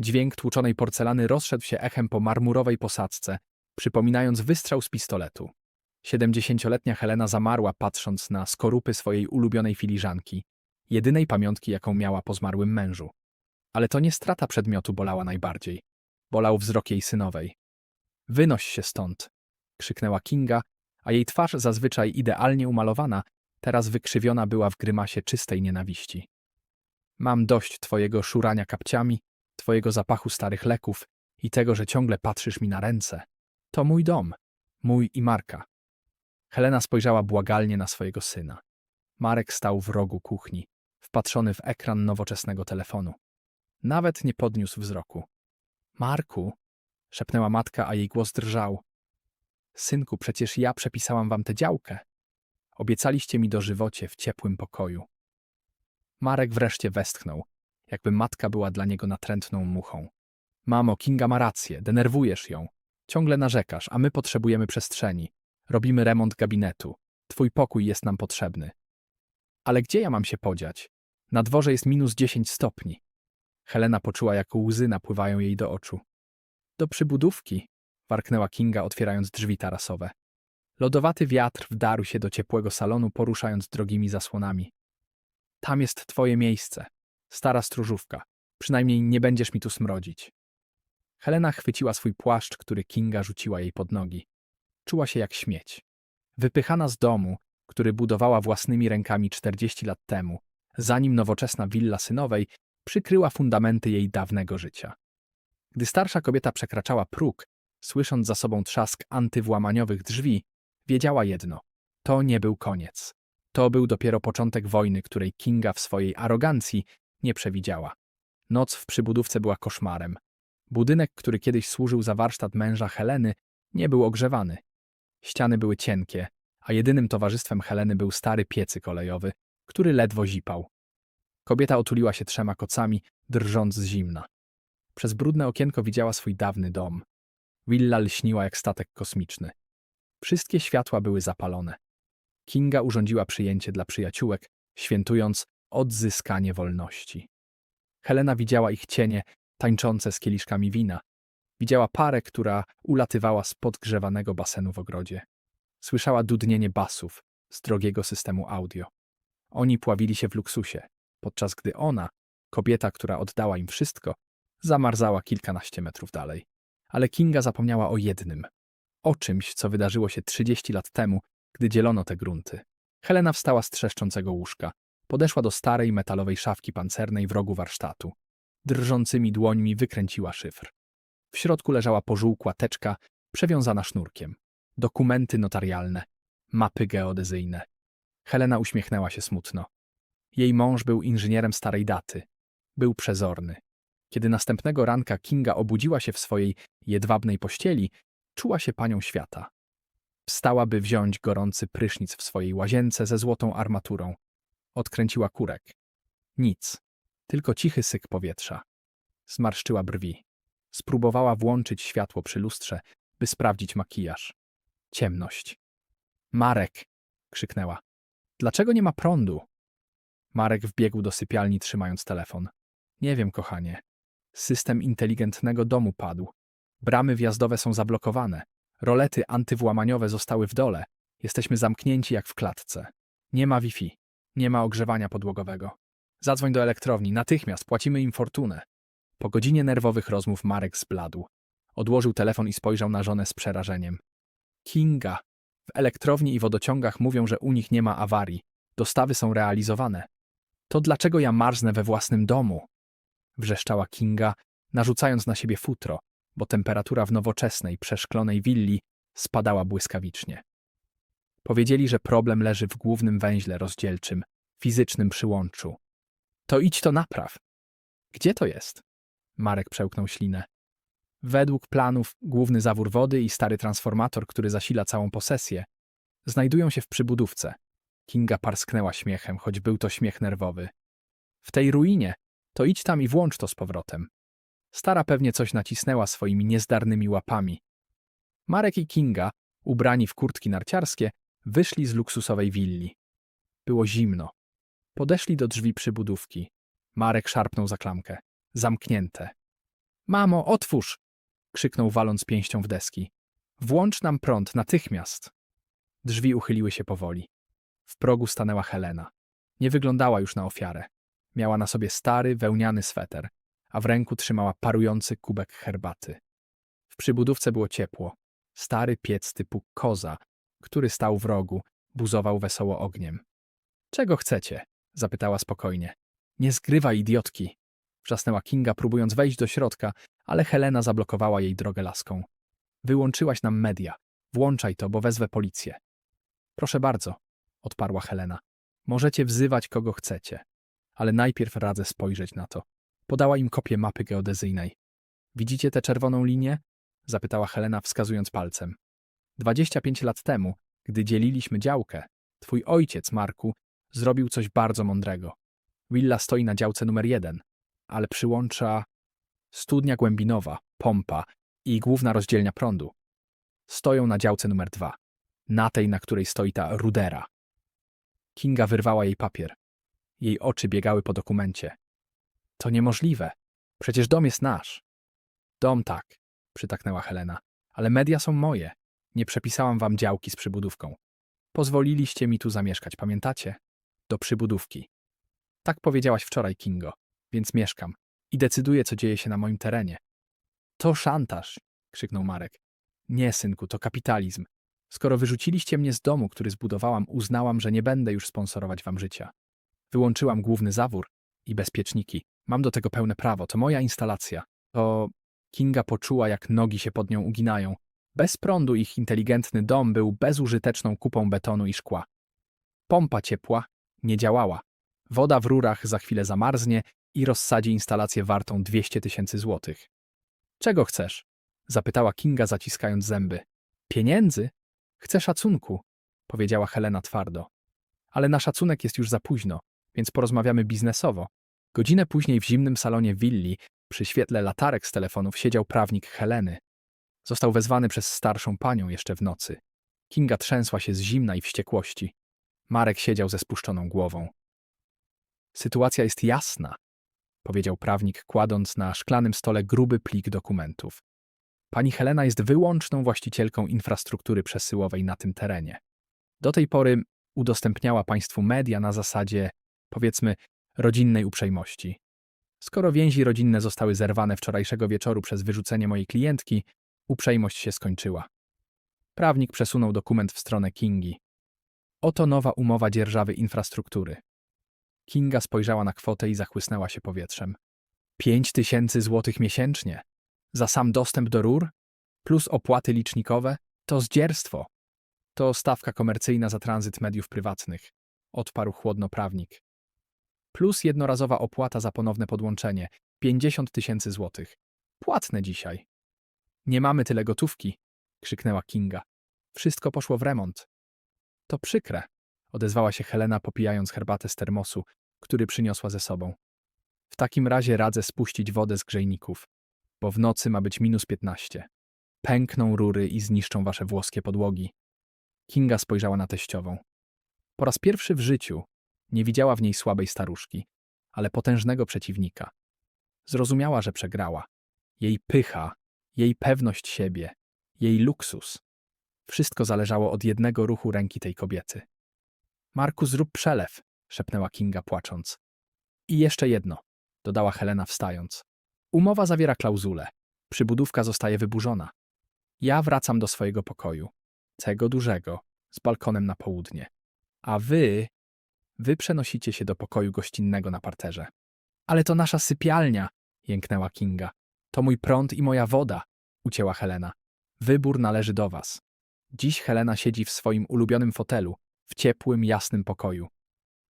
Dźwięk tłuczonej porcelany rozszedł się echem po marmurowej posadzce, przypominając wystrzał z pistoletu. Siedemdziesięcioletnia Helena zamarła, patrząc na skorupy swojej ulubionej filiżanki, jedynej pamiątki, jaką miała po zmarłym mężu. Ale to nie strata przedmiotu bolała najbardziej. Bolał wzrok jej synowej. Wynoś się stąd! krzyknęła Kinga, a jej twarz, zazwyczaj idealnie umalowana, teraz wykrzywiona była w grymasie czystej nienawiści. Mam dość twojego szurania kapciami, twojego zapachu starych leków i tego, że ciągle patrzysz mi na ręce. To mój dom, mój i Marka. Helena spojrzała błagalnie na swojego syna. Marek stał w rogu kuchni, wpatrzony w ekran nowoczesnego telefonu. Nawet nie podniósł wzroku. Marku, szepnęła matka, a jej głos drżał. Synku, przecież ja przepisałam wam tę działkę. Obiecaliście mi dożywocie w ciepłym pokoju. Marek wreszcie westchnął, jakby matka była dla niego natrętną muchą. Mamo, Kinga ma rację, denerwujesz ją. Ciągle narzekasz, a my potrzebujemy przestrzeni. Robimy remont gabinetu. Twój pokój jest nam potrzebny. Ale gdzie ja mam się podziać? Na dworze jest minus 10 stopni. Helena poczuła, jak łzy napływają jej do oczu. Do przybudówki, warknęła Kinga, otwierając drzwi tarasowe. Lodowaty wiatr wdarł się do ciepłego salonu, poruszając drogimi zasłonami. Tam jest twoje miejsce. Stara stróżówka. Przynajmniej nie będziesz mi tu smrodzić. Helena chwyciła swój płaszcz, który Kinga rzuciła jej pod nogi. Czuła się jak śmieć. Wypychana z domu, który budowała własnymi rękami 40 lat temu, zanim nowoczesna willa synowej przykryła fundamenty jej dawnego życia. Gdy starsza kobieta przekraczała próg, słysząc za sobą trzask antywłamaniowych drzwi, wiedziała jedno – to nie był koniec. To był dopiero początek wojny, której Kinga w swojej arogancji nie przewidziała. Noc w przybudówce była koszmarem. Budynek, który kiedyś służył za warsztat męża Heleny, nie był ogrzewany. Ściany były cienkie, a jedynym towarzystwem Heleny był stary piecy kolejowy, który ledwo zipał. Kobieta otuliła się trzema kocami, drżąc z zimna. Przez brudne okienko widziała swój dawny dom. Willa lśniła jak statek kosmiczny. Wszystkie światła były zapalone. Kinga urządziła przyjęcie dla przyjaciółek, świętując odzyskanie wolności. Helena widziała ich cienie tańczące z kieliszkami wina. Widziała parę, która ulatywała z podgrzewanego basenu w ogrodzie. Słyszała dudnienie basów z drogiego systemu audio. Oni pławili się w luksusie, podczas gdy ona, kobieta, która oddała im wszystko, zamarzała kilkanaście metrów dalej. Ale Kinga zapomniała o jednym. O czymś, co wydarzyło się 30 lat temu, gdy dzielono te grunty. Helena wstała z trzeszczącego łóżka. Podeszła do starej metalowej szafki pancernej w rogu warsztatu. Drżącymi dłońmi wykręciła szyfr. W środku leżała pożółkła teczka przewiązana sznurkiem. Dokumenty notarialne. Mapy geodezyjne. Helena uśmiechnęła się smutno. Jej mąż był inżynierem starej daty. Był przezorny. Kiedy następnego ranka Kinga obudziła się w swojej jedwabnej pościeli, czuła się panią świata. Wstała, by wziąć gorący prysznic w swojej łazience ze złotą armaturą. Odkręciła kurek. Nic. Tylko cichy syk powietrza. Zmarszczyła brwi. Spróbowała włączyć światło przy lustrze, by sprawdzić makijaż. Ciemność. Marek! krzyknęła. Dlaczego nie ma prądu? Marek wbiegł do sypialni, trzymając telefon. Nie wiem, kochanie. System inteligentnego domu padł. Bramy wjazdowe są zablokowane. Rolety antywłamaniowe zostały w dole. Jesteśmy zamknięci jak w klatce. Nie ma Wi-Fi. Nie ma ogrzewania podłogowego. Zadzwoń do elektrowni. Natychmiast płacimy im fortunę. Po godzinie nerwowych rozmów Marek zbladł. Odłożył telefon i spojrzał na żonę z przerażeniem. Kinga. W elektrowni i wodociągach mówią, że u nich nie ma awarii. Dostawy są realizowane. To dlaczego ja marznę we własnym domu? Wrzeszczała Kinga, narzucając na siebie futro, bo temperatura w nowoczesnej, przeszklonej willi spadała błyskawicznie. Powiedzieli, że problem leży w głównym węźle rozdzielczym, fizycznym przyłączu. To idź to napraw. Gdzie to jest? Marek przełknął ślinę. Według planów główny zawór wody i stary transformator, który zasila całą posesję, znajdują się w przybudówce. Kinga parsknęła śmiechem, choć był to śmiech nerwowy. W tej ruinie to idź tam i włącz to z powrotem. Stara pewnie coś nacisnęła swoimi niezdarnymi łapami. Marek i Kinga, ubrani w kurtki narciarskie, wyszli z luksusowej willi. Było zimno. Podeszli do drzwi przybudówki. Marek szarpnął za klamkę. Zamknięte. Mamo, otwórz! krzyknął waląc pięścią w deski. Włącz nam prąd natychmiast. Drzwi uchyliły się powoli. W progu stanęła Helena. Nie wyglądała już na ofiarę. Miała na sobie stary, wełniany sweter, a w ręku trzymała parujący kubek herbaty. W przybudówce było ciepło. Stary piec typu koza, który stał w rogu, buzował wesoło ogniem. Czego chcecie? zapytała spokojnie. Nie zgrywaj, idiotki! Wrzasnęła Kinga, próbując wejść do środka, ale Helena zablokowała jej drogę laską. Wyłączyłaś nam media. Włączaj to, bo wezwę policję. Proszę bardzo, odparła Helena. Możecie wzywać kogo chcecie, ale najpierw radzę spojrzeć na to. Podała im kopię mapy geodezyjnej. Widzicie tę czerwoną linię? zapytała Helena, wskazując palcem. Dwadzieścia pięć lat temu, gdy dzieliliśmy działkę, twój ojciec, Marku, zrobił coś bardzo mądrego. Willa stoi na działce numer jeden, ale przyłącza studnia głębinowa, pompa i główna rozdzielnia prądu. Stoją na działce numer dwa, na tej, na której stoi ta rudera. Kinga wyrwała jej papier. Jej oczy biegały po dokumencie. To niemożliwe. Przecież dom jest nasz. Dom tak, przytaknęła Helena, ale media są moje. Nie przepisałam wam działki z przybudówką. Pozwoliliście mi tu zamieszkać, pamiętacie? Do przybudówki. Tak powiedziałaś wczoraj, Kingo, więc mieszkam i decyduję, co dzieje się na moim terenie. To szantaż, krzyknął Marek. Nie, synku, to kapitalizm. Skoro wyrzuciliście mnie z domu, który zbudowałam, uznałam, że nie będę już sponsorować wam życia. Wyłączyłam główny zawór i bezpieczniki. Mam do tego pełne prawo. To moja instalacja. To Kinga poczuła, jak nogi się pod nią uginają. Bez prądu ich inteligentny dom był bezużyteczną kupą betonu i szkła. Pompa ciepła nie działała. Woda w rurach za chwilę zamarznie i rozsadzi instalację wartą 200 tysięcy złotych. Czego chcesz? Zapytała Kinga, zaciskając zęby. Pieniędzy? Chcę szacunku, powiedziała Helena twardo. Ale na szacunek jest już za późno, więc porozmawiamy biznesowo. Godzinę później w zimnym salonie willi, przy świetle latarek z telefonów, siedział prawnik Heleny. Został wezwany przez starszą panią jeszcze w nocy. Kinga trzęsła się z zimna i wściekłości. Marek siedział ze spuszczoną głową. Sytuacja jest jasna, powiedział prawnik, kładąc na szklanym stole gruby plik dokumentów. Pani Helena jest wyłączną właścicielką infrastruktury przesyłowej na tym terenie. Do tej pory udostępniała państwu media na zasadzie, powiedzmy, rodzinnej uprzejmości. Skoro więzi rodzinne zostały zerwane wczorajszego wieczoru przez wyrzucenie mojej klientki, uprzejmość się skończyła. Prawnik przesunął dokument w stronę Kingi. Oto nowa umowa dzierżawy infrastruktury. Kinga spojrzała na kwotę i zachłysnęła się powietrzem. Pięć tysięcy złotych miesięcznie. Za sam dostęp do rur? Plus opłaty licznikowe? To zdzierstwo. To stawka komercyjna za tranzyt mediów prywatnych. Odparł chłodno prawnik. Plus jednorazowa opłata za ponowne podłączenie. Pięćdziesiąt tysięcy złotych. Płatne dzisiaj. Nie mamy tyle gotówki, krzyknęła Kinga. Wszystko poszło w remont. To przykre, odezwała się Helena, popijając herbatę z termosu, który przyniosła ze sobą. W takim razie radzę spuścić wodę z grzejników, bo w nocy ma być minus piętnaście. Pękną rury i zniszczą wasze włoskie podłogi. Kinga spojrzała na teściową. Po raz pierwszy w życiu nie widziała w niej słabej staruszki, ale potężnego przeciwnika. Zrozumiała, że przegrała. Jej pycha, jej pewność siebie, jej luksus. Wszystko zależało od jednego ruchu ręki tej kobiety. Marku, zrób przelew, szepnęła Kinga płacząc. I jeszcze jedno, dodała Helena wstając. Umowa zawiera klauzulę. Przybudówka zostaje wyburzona. Ja wracam do swojego pokoju, tego dużego, z balkonem na południe. A wy, wy przenosicie się do pokoju gościnnego na parterze. Ale to nasza sypialnia, jęknęła Kinga. To mój prąd i moja woda, ucięła Helena. Wybór należy do was. Dziś Helena siedzi w swoim ulubionym fotelu, w ciepłym, jasnym pokoju.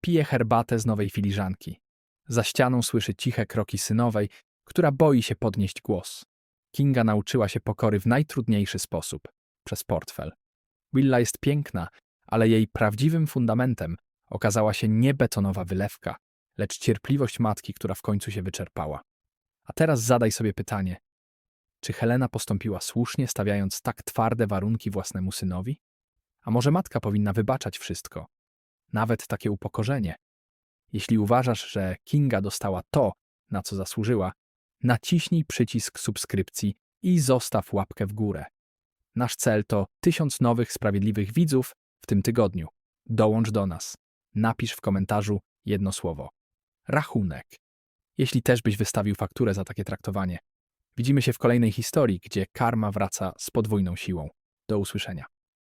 Pije herbatę z nowej filiżanki. Za ścianą słyszy ciche kroki synowej, która boi się podnieść głos. Kinga nauczyła się pokory w najtrudniejszy sposób przez portfel. Willa jest piękna, ale jej prawdziwym fundamentem okazała się nie betonowa wylewka, lecz cierpliwość matki, która w końcu się wyczerpała. A teraz zadaj sobie pytanie: czy Helena postąpiła słusznie, stawiając tak twarde warunki własnemu synowi? A może matka powinna wybaczać wszystko, nawet takie upokorzenie? Jeśli uważasz, że Kinga dostała to, na co zasłużyła, naciśnij przycisk subskrypcji i zostaw łapkę w górę. Nasz cel to tysiąc nowych sprawiedliwych widzów w tym tygodniu. Dołącz do nas. Napisz w komentarzu jedno słowo. Rachunek. Jeśli też byś wystawił fakturę za takie traktowanie. Widzimy się w kolejnej historii, gdzie karma wraca z podwójną siłą. Do usłyszenia.